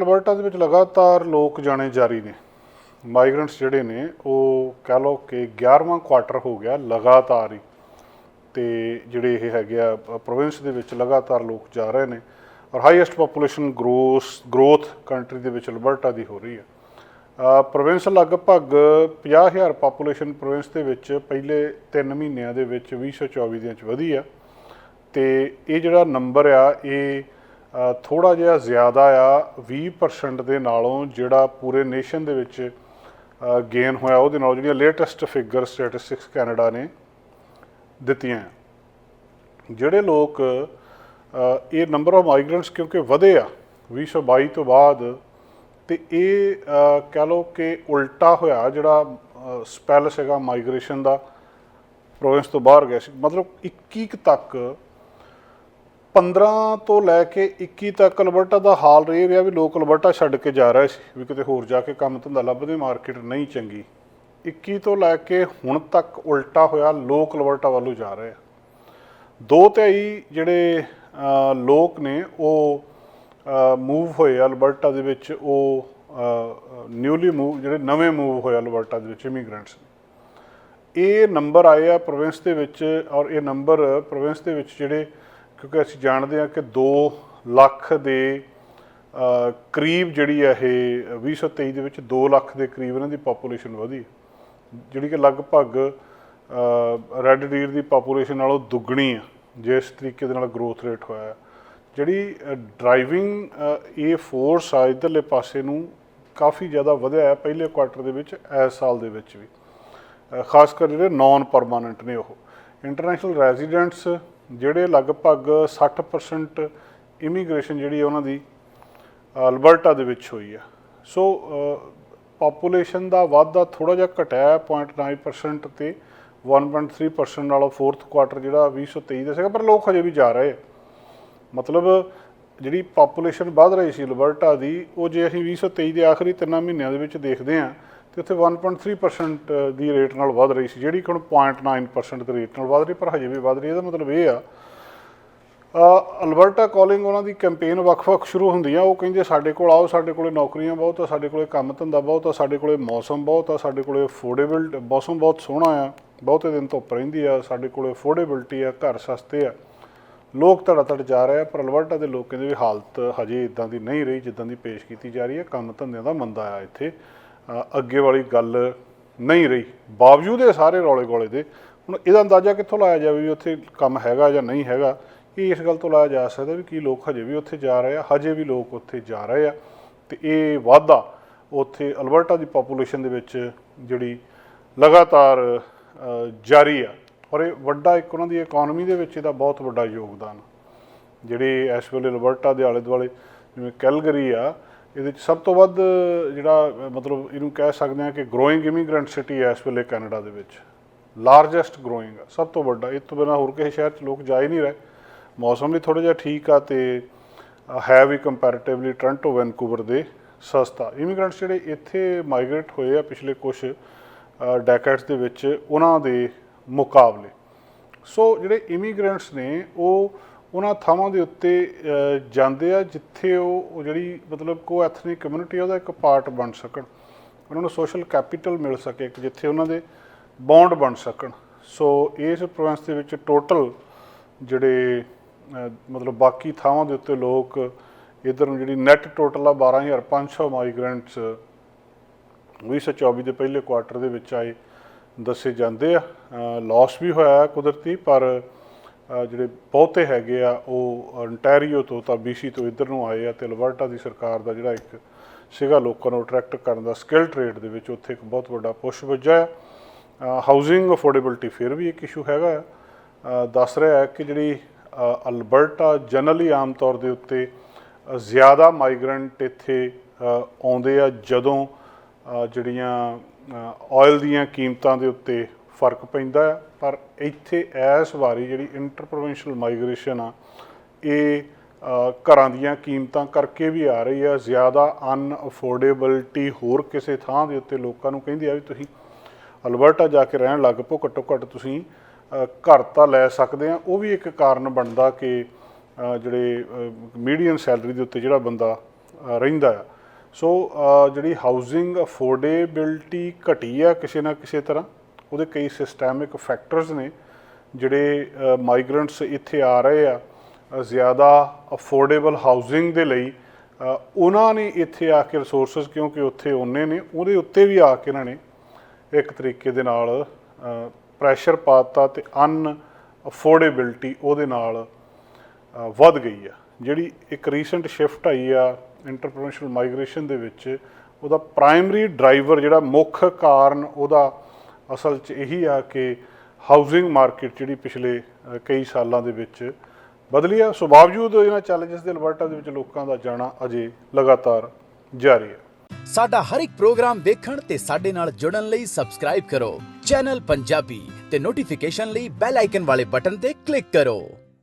Alberta ਦੇ ਵਿੱਚ ਲਗਾਤਾਰ ਲੋਕ ਜਾਣੇ ਜਾਰੀ ਨੇ। ਮਾਈਗ੍ਰੈਂਟਸ ਜਿਹੜੇ ਨੇ, ਉਹ ਕਹਿ ਲਓ ਕਿ 11ਵਾਂ ਕੁਆਟਰ ਹੋ ਗਿਆ ਲਗਾਤਾਰ ਹੀ। ਤੇ ਜਿਹੜੇ ਇਹ ਹੈਗੇ ਆ ਪ੍ਰੋਵਿੰਸ ਦੇ ਵਿੱਚ ਲਗਾਤਾਰ ਲੋਕ ਜਾ ਰਹੇ ਨੇ ਔਰ highest population gross growth country ਦੇ ਵਿੱਚ ਅਲਬਰਟਾ ਦੀ ਹੋ ਰਹੀ ਹੈ। ਪ੍ਰੋਵਿੰਸ ਲਗਭਗ 50000 ਪੋਪੂਲੇਸ਼ਨ ਪ੍ਰੋਵਿੰਸ ਦੇ ਵਿੱਚ ਪਹਿਲੇ 3 ਮਹੀਨਿਆਂ ਦੇ ਵਿੱਚ 2024 ਦੇ ਵਿੱਚ ਵਧੀ ਆ। ਤੇ ਇਹ ਜਿਹੜਾ ਨੰਬਰ ਆ, ਇਹ ਥੋੜਾ ਜਿਹਾ ਜ਼ਿਆਦਾ ਆ 20% ਦੇ ਨਾਲੋਂ ਜਿਹੜਾ ਪੂਰੇ ਨੇਸ਼ਨ ਦੇ ਵਿੱਚ ਗੇਨ ਹੋਇਆ ਉਹਦੇ ਨਾਲ ਜਿਹੜੀਆਂ ਲੇਟੈਸਟ ਫਿਗਰ ਸਟੈਟਿਸਟਿਕਸ ਕੈਨੇਡਾ ਨੇ ਦਿੱਤੀਆਂ ਜਿਹੜੇ ਲੋਕ ਇਹ ਨੰਬਰ ਆਫ ਮਾਈਗ੍ਰੈਂਟਸ ਕਿਉਂਕਿ ਵਧੇ ਆ 2022 ਤੋਂ ਬਾਅਦ ਤੇ ਇਹ ਅ, ਕਹਿ ਲਓ ਕਿ ਉਲਟਾ ਹੋਇਆ ਜਿਹੜਾ ਸਪੈਲ ਸੀਗਾ ਮਾਈਗ੍ਰੇਸ਼ਨ ਦਾ ਪ੍ਰੋਵਿੰਸ ਤੋਂ ਬਾਹਰ ਗਿਆ ਸੀ। ਮਤਲਬ 21 ਕੁ ਤੱਕ 15 ਤੋਂ ਲੈ ਕੇ 21 ਤੱਕ ਅਲਬਰਟਾ ਦਾ ਹਾਲ ਇਹ ਰਿਹਾ ਵੀ ਲੋਕ ਅਲਬਰਟਾ ਛੱਡ ਕੇ ਜਾ ਰਹੇ ਸੀ, ਵੀ ਕਿਤੇ ਹੋਰ ਜਾ ਕੇ ਕੰਮ ਧੰਦਾ ਲੱਭਦੇ, ਮਾਰਕੀਟ ਨਹੀਂ ਚੰਗੀ। 21 ਤੋਂ ਲੈ ਕੇ ਹੁਣ ਤੱਕ ਉਲਟਾ ਹੋਇਆ, ਲੋਕ ਅਲਬਰਟਾ ਵੱਲੋਂ ਜਾ ਰਹੇ ਆ। ਦੋ ਤਿਹਾਈ ਜਿਹੜੇ ਲੋਕ ਨੇ, ਉਹ ਮੂਵ ਹੋਏ ਆ ਅਲਬਰਟਾ ਦੇ ਵਿੱਚ, ਉਹ ਨਿਊਲੀ ਮੂਵ ਜਿਹੜੇ ਨਵੇਂ ਮੂਵ ਹੋਏ ਆ ਅਲਬਰਟਾ ਦੇ ਵਿੱਚ ਇਮੀਗ੍ਰੈਂਟਸ ਇਹ ਨੰਬਰ ਆਏ ਆ ਪ੍ਰੋਵਿੰਸ ਦੇ ਵਿੱਚ ਔਰ ਇਹ ਨੰਬਰ ਪ੍ਰੋਵਿੰਸ ਦੇ ਵਿੱਚ ਜਿਹੜੇ ਕਿਉਂਕਿ ਅਸੀਂ ਜਾਣਦੇ ਹਾਂ ਕਿ 2 ਲੱਖ ਦੇ ਕਰੀਬ ਜਿਹੜੀ ਹੈ ਇਹ 2023 ਦੇ ਵਿੱਚ 2 ਲੱਖ ਦੇ ਕਰੀਬ ਇਹਨਾਂ ਦੀ ਪੋਪੂਲੇਸ਼ਨ ਵਧੀ ਜਿਹੜੀ ਕਿ ਲਗਭਗ ਰੈੱਡ ਡੀਰ ਦੀ ਪੋਪੂਲੇਸ਼ਨ ਨਾਲੋਂ ਦੁੱਗਣੀ ਆ, ਜਿਸ ਤਰੀਕੇ ਦੇ ਨਾਲ ਗਰੋਥ ਰੇਟ ਹੋਇਆ ਜਿਹੜੀ ਡਰਾਈਵਿੰਗ ਇਹ ਫੋਰਸ ਆ ਇਧਰਲੇ ਪਾਸੇ ਨੂੰ ਕਾਫੀ ਜ਼ਿਆਦਾ ਵਧਿਆ ਹੈ ਪਹਿਲੇ ਕੁਆਟਰ ਦੇ ਵਿੱਚ, ਇਸ ਸਾਲ ਦੇ ਵਿੱਚ ਵੀ। ਖਾਸ ਕਰ ਜਿਹੜੇ ਨਾਨ ਪਰਮਾਨੈਂਟ ਨੇ ਉਹ। ਇੰਟਰਨੈਸ਼ਨਲ ਰੈਜ਼ੀਡੈਂਟਸ ਜਿਹੜੇ ਲਗਭਗ 60% ਇਮੀਗ੍ਰੇਸ਼ਨ ਜਿਹੜੀ ਹੈ ਉਹਨਾਂ ਦੀ ਅਲਬਰਟਾ ਦੇ ਵਿੱਚ ਹੋਈ ਆ। ਸੋ ਪਾਪੂਲੇਸ਼ਨ ਦਾ ਵਾਧਾ ਥੋੜਾ ਜਿਹਾ ਘਟਿਆ ਹੈ 0.9% ਤੇ 1.3% ਨਾਲੋਂ ਫੋਰਥ ਕੁਆਟਰ ਜਿਹੜਾ 2023 ਦਾ ਸੀਗਾ, ਪਰ ਲੋਕ ਹਜੇ ਵੀ ਜਾ ਰਹੇ ਆ। ਮਤਲਬ, ਜਿਹੜੀ ਪਾਪੂਲੇਸ਼ਨ ਵੱਧ ਰਹੀ ਸੀ ਅਲਬਰਟਾ ਦੀ, ਉਹ ਜੇ ਅਸੀਂ 2023 ਦੇ ਆਖਰੀ ਤਿੰਨਾਂ ਮਹੀਨਿਆਂ ਦੇ ਵਿੱਚ ਦੇਖਦੇ ਹਾਂ ਤੇ ਉੱਥੇ 1.3% ਦੀ ਰੇਟ ਨਾਲ ਵੱਧ ਰਹੀ ਸੀ, ਜਿਹੜੀ ਕਿ ਹੁਣ 0.9% ਦੇ ਰੇਟ ਨਾਲ ਵੱਧ ਰਹੀ, ਪਰ ਹਜੇ ਵੀ ਵੱਧ ਰਹੀ ਇਹਦਾ ਮਤਲਬ ਇਹ ਆ ਅਲਬਰਟਾ ਕਾਲਿੰਗ ਉਹਨਾਂ ਦੀ ਕੈਂਪੇਨ ਵੱਖ-ਵੱਖ ਸ਼ੁਰੂ ਹੁੰਦੀ ਆ। ਉਹ ਕਹਿੰਦੇ ਸਾਡੇ ਕੋਲ ਆਓ, ਸਾਡੇ ਕੋਲੇ ਨੌਕਰੀਆਂ ਬਹੁਤ ਆ, ਸਾਡੇ ਕੋਲੇ ਕੰਮ ਧੰਦਾ ਬਹੁਤ ਆ, ਸਾਡੇ ਕੋਲੇ ਮੌਸਮ ਬਹੁਤ ਆ, ਸਾਡੇ ਕੋਲੇ ਅਫੋਰਡੇਬਲ ਮੌਸਮ ਬਹੁਤ ਸੋਹਣਾ ਆ, ਬਹੁਤੇ ਦਿਨ ਧੁੱਪ ਰਹਿੰਦੀ ਆ, ਸਾਡੇ ਕੋਲੇ ਅਫੋਰਡੇਬਿਲਟੀ ਆ, ਘਰ ਸਸਤੇ ਆ। ਲੋਕ ਧੜਾ ਧੜ ਜਾ ਰਹੇ ਆ, ਪਰ ਅਲਬਰਟਾ ਦੇ ਲੋਕਾਂ ਦੀ ਵੀ ਹਾਲਤ ਹਜੇ ਇਦਾਂ ਦੀ ਨਹੀਂ ਰਹੀ, ਜਿੱਦਾਂ ਦੀ ਪੇਸ਼ ਕੀਤੀ ਜਾ ਰਹੀ ਹੈ। ਕੰਮ ਧੰਦਿਆਂ ਦਾ ਮੰਦਾ ਆ ਇੱਥੇ। ਅੱਗੇ ਵਾਲੀ ਗੱਲ ਨਹੀਂ ਰਹੀ। ਬਾਵਜੂਦ ਇਹ ਸਾਰੇ ਰੌਲੇ ਗੋਲੇ ਦੇ, ਹੁਣ ਇਹਦਾ ਅੰਦਾਜ਼ਾ ਕਿੱਥੋਂ ਲਾਇਆ ਜਾਵੇ ਵੀ ਉੱਥੇ ਕੰਮ ਹੈਗਾ ਜਾਂ ਨਹੀਂ ਹੈਗਾ, ਇਹ ਇਸ ਗੱਲ ਤੋਂ ਲਾਇਆ ਜਾ ਸਕਦਾ ਵੀ ਕੀ ਲੋਕ ਹਜੇ ਵੀ ਉੱਥੇ ਜਾ ਰਹੇ ਆ, ਹਜੇ ਵੀ ਲੋਕ ਉੱਥੇ ਜਾ ਰਹੇ ਆ। ਤੇ ਇਹ ਵਾਧਾ ਉੱਥੇ ਅਲਬਰਟਾ ਦੀ ਪੋਪੂਲੇਸ਼ਨ ਦੇ ਵਿੱਚ ਜਿਹੜੀ ਲਗਾਤਾਰ ਜਾਰੀ ਆ। ਔਰ ਇਹ ਵੱਡਾ ਇੱਕ ਉਹਨਾਂ ਦੀ ਇਕਨੋਮੀ ਦੇ ਵਿੱਚ ਇਹਦਾ ਬਹੁਤ ਵੱਡਾ ਯੋਗਦਾਨ ਜਿਹੜੇ ਇਸ ਵੇਲੇ ਅਲਬਰਟਾ ਦੇ ਆਲੇ ਦੁਆਲੇ ਜਿਵੇਂ ਕੈਲਗਰੀ ਆ ਇਹਦੇ ਚ ਸਭ ਤੋਂ ਵੱਧ ਜਿਹੜਾ, ਮਤਲਬ ਇਹਨੂੰ ਕਹਿ ਸਕਦੇ ਆ ਕਿ ਗਰੋਇੰਗ ਇਮੀਗ੍ਰੈਂਟ ਸਿਟੀ ਹੈ ਇਸ ਵੇਲੇ ਕੈਨੇਡਾ ਦੇ ਵਿੱਚ। ਲਾਰਜੈਸਟ ਗਰੋਇੰਗ ਆ, ਸਭ ਤੋਂ ਵੱਡਾ। ਇਹ ਤੋਂ ਬਿਨਾਂ ਹੋਰ ਕਿਸੇ ਸ਼ਹਿਰ 'ਚ ਲੋਕ ਜਾ ਹੀ ਨਹੀਂ ਰਹੇ। ਮੌਸਮ ਵੀ ਥੋੜਾ ਜਿਹਾ ਠੀਕ ਆ ਤੇ ਹੈ ਵੀ ਕੰਪੈਰੀਟਿਵਲੀ ਟੋਰਾਂਟੋ ਵੈਨਕੂਵਰ ਦੇ ਸਸਤਾ। ਇਮੀਗ੍ਰੈਂਟਸ ਜਿਹੜੇ ਇੱਥੇ ਮਾਈਗ੍ਰੇਟ ਹੋਏ ਆ ਪਿਛਲੇ ਕੁਝ ਡੈਕੇਡਸ ਦੇ ਵਿੱਚ, ਉਹਨਾਂ ਦੇ ਮੁਕਾਬਲੇ। ਸੋ ਜਿਹੜੇ ਇਮੀਗ੍ਰੈਂਟਸ ਨੇ, ਉਹ ਉਹਨਾਂ ਥਾਵਾਂ ਦੇ ਉੱਤੇ ਜਾਂਦੇ ਆ ਜਿੱਥੇ ਉਹ ਜਿਹੜੀ ਮਤਲਬ ਕੋ ਐਥਨਿਕ ਕਮਿਊਨਿਟੀ ਉਹਦਾ ਇੱਕ ਪਾਰਟ ਬਣ ਸਕਣ। ਉਹਨਾਂ ਨੂੰ ਸੋਸ਼ਲ ਕੈਪੀਟਲ ਮਿਲ ਸਕੇ ਇੱਕ, ਜਿੱਥੇ ਉਹਨਾਂ ਦੇ ਬੌਂਡ ਬਣ ਸਕਣ। ਸੋ ਇਸ ਪ੍ਰੋਵਿੰਸ ਦੇ ਵਿੱਚ ਟੋਟਲ ਜਿਹੜੇ ਮਤਲਬ ਬਾਕੀ ਥਾਵਾਂ ਦੇ ਉੱਤੇ ਲੋਕ ਇਧਰ ਨੂੰ ਜਿਹੜੀ ਨੈਟ ਟੋਟਲ ਆ 12500 ਮਾਈਗ੍ਰੈਂਟਸ 2024 ਦੇ ਪਹਿਲੇ ਕੁਆਟਰ ਦੇ ਵਿੱਚ ਆਏ, ਦੱਸੇ ਜਾਂਦੇ ਆ। ਲਾਸ ਵੀ ਹੋਇਆ ਹੈ ਕੁਦਰਤੀ, ਪਰ ਜਿਹੜੇ ਬਹੁਤੇ ਹੈਗੇ ਆ, ਉਹ ਅੰਟੈਰੀਓ ਤੋਂ ਤਾਂ BC ਤੋਂ ਇੱਧਰ ਨੂੰ ਆਏ ਆ ਤੇ ਅਲਬਰਟਾ ਦੀ ਸਰਕਾਰ ਦਾ ਜਿਹੜਾ ਇੱਕ ਸੀਗਾ ਲੋਕਾਂ ਨੂੰ ਅਟਰੈਕਟ ਕਰਨ ਦਾ ਸਕਿੱਲ ਟ੍ਰੇਡ ਦੇ ਵਿੱਚ ਉੱਥੇ ਇੱਕ ਬਹੁਤ ਵੱਡਾ ਪੁਸ਼ ਵੱਜਾ ਹੈ ਹਾਊਸਿੰਗ ਅਫੋਰਡੇਬਿਲਟੀ ਫਿਰ ਵੀ ਇੱਕ ਇਸ਼ੂ ਹੈਗਾ ਹੈ। ਦੱਸ ਰਿਹਾ ਹੈ ਕਿ ਜਿਹੜੀ ਅਲਬਰਟਾ ਜਨਰਲੀ ਆਮ ਤੌਰ ਦੇ ਉੱਤੇ ਜ਼ਿਆਦਾ ਮਾਈਗ੍ਰੈਂਟ ਇੱਥੇ ਆਉਂਦੇ ਆ ਜਦੋਂ ਜਿਹੜੀਆਂ ਆਇਲ ਦੀਆਂ ਕੀਮਤਾਂ ਦੇ ਉੱਤੇ ਫ਼ਰਕ ਪੈਂਦਾ ਹੈ ਪਰ ਇੱਥੇ ਇਸ ਵਾਰੀ ਜਿਹੜੀ ਇੰਟਰ ਪ੍ਰੋਵਿੰਸ਼ੀਅਲ ਮਾਈਗ੍ਰੇਸ਼ਨ ਆ, ਇਹ ਘਰਾਂ ਦੀਆਂ ਕੀਮਤਾਂ ਕਰਕੇ ਵੀ ਆ ਰਹੀ ਆ। ਜ਼ਿਆਦਾ ਅਨਅਫੋਰਡੇਬਿਲਟੀ ਹੋਰ ਕਿਸੇ ਥਾਂ ਦੇ ਉੱਤੇ ਲੋਕਾਂ ਨੂੰ ਕਹਿੰਦੀ ਆ ਵੀ ਤੁਸੀਂ ਅਲਬਰਟਾ ਜਾ ਕੇ ਰਹਿਣ ਲੱਗ ਪਓ, ਘੱਟੋ ਘੱਟ ਤੁਸੀਂ ਘਰ ਤਾਂ ਲੈ ਸਕਦੇ ਆ। ਉਹ ਵੀ ਇੱਕ ਕਾਰਨ ਬਣਦਾ ਕਿ ਜਿਹੜੇ ਮੀਡੀਅਮ ਸੈਲਰੀ ਦੇ ਉੱਤੇ ਜਿਹੜਾ ਬੰਦਾ ਰਹਿੰਦਾ ਆ। ਸੋ ਜਿਹੜੀ ਹਾਊਸਿੰਗ ਅਫੋਰਡੇਬਿਲਟੀ ਘਟੀ ਆ ਕਿਸੇ ਨਾ ਕਿਸੇ ਤਰ੍ਹਾਂ ਉਹਦੇ ਕਈ ਸਿਸਟੈਮਿਕ ਫੈਕਟਰਸ ਨੇ, ਜਿਹੜੇ ਮਾਈਗ੍ਰੈਂਟਸ ਇੱਥੇ ਆ ਰਹੇ ਆ ਜ਼ਿਆਦਾ ਅਫੋਰਡੇਬਲ ਹਾਊਸਿੰਗ ਦੇ ਲਈ ਉਹਨਾਂ ਨੇ ਇੱਥੇ ਆ ਕੇ ਰਿਸੋਰਸਸ ਕਿਉਂਕਿ ਉੱਥੇ ਉਹਨੇ ਨੇ, ਉਹਦੇ ਉੱਤੇ ਵੀ ਆ ਕੇ ਇਹਨਾਂ ਨੇ ਇੱਕ ਤਰੀਕੇ ਦੇ ਨਾਲ ਪ੍ਰੈਸ਼ਰ ਪਾਤਾ ਤੇ ਅਨ ਅਫੋਰਡੇਬਿਲਟੀ ਉਹਦੇ ਨਾਲ ਵੱਧ ਗਈ ਆ। ਜਿਹੜੀ ਇੱਕ ਰੀਸੈਂਟ ਸ਼ਿਫਟ ਆਈ ਆ ਇੰਟਰਪ੍ਰੈਨਸ਼ੀਅਲ ਮਾਈਗ੍ਰੇਸ਼ਨ ਦੇ ਵਿੱਚ, ਉਹਦਾ ਪ੍ਰਾਇਮਰੀ ਡਰਾਈਵਰ ਜਿਹੜਾ ਮੁੱਖ ਕਾਰਨ ਉਹਦਾ ਅਸਲ 'ਚ ਇਹੀ ਆ ਕਿ ਹਾਊਸਿੰਗ ਮਾਰਕੀਟ ਜਿਹੜੀ ਪਿਛਲੇ ਕਈ ਸਾਲਾਂ ਦੇ ਵਿੱਚ ਬਦਲੀ ਆ। ਸੋ ਬਾਵਜੂਦ ਇਹਨਾਂ ਚੈਲੰਜਸ ਦੇ ਅਲਬਰਟਾ ਦੇ ਵਿੱਚ ਲੋਕਾਂ ਦਾ ਜਾਣਾ ਅਜੇ ਲਗਾਤਾਰ ਜਾਰੀ ਹੈ ਸਾਡਾ ਹਰ ਇੱਕ ਪ੍ਰੋਗਰਾਮ ਦੇਖਣ ਤੇ ਸਾਡੇ ਨਾਲ ਜੁੜਨ ਲਈ ਸਬਸਕ੍ਰਾਈਬ ਕਰੋ। ਚੈਨਲ ਪੰਜਾਬੀ ਤੇ ਨੋਟੀਫਿਕੇਸ਼ਨ ਲਈ ਬੈਲ ਆਈਕਨ ਵਾਲੇ ਬਟਨ ਤੇ ਕਲਿੱਕ ਕਰੋ।